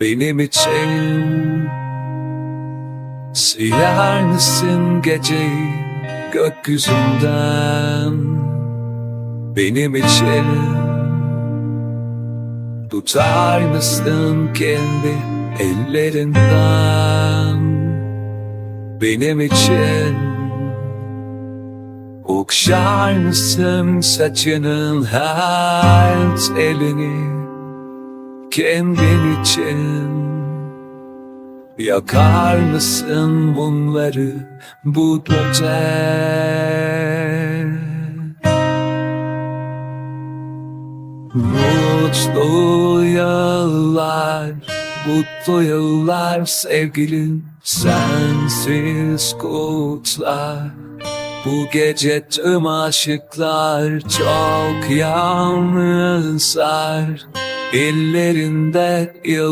Benim için Siler misin geceyi gökyüzünden? Benim için Tutar mısın kendi ellerinden? Benim için Okşar mısın saçının her telini Kendin için. Yakar mısın mumları bu gece? Mutlu yıllar, mutlu yıllar sevgilim sensiz kutlar. Bu gece tüm aşıklar çok yalnızlar Ellerinde yıldız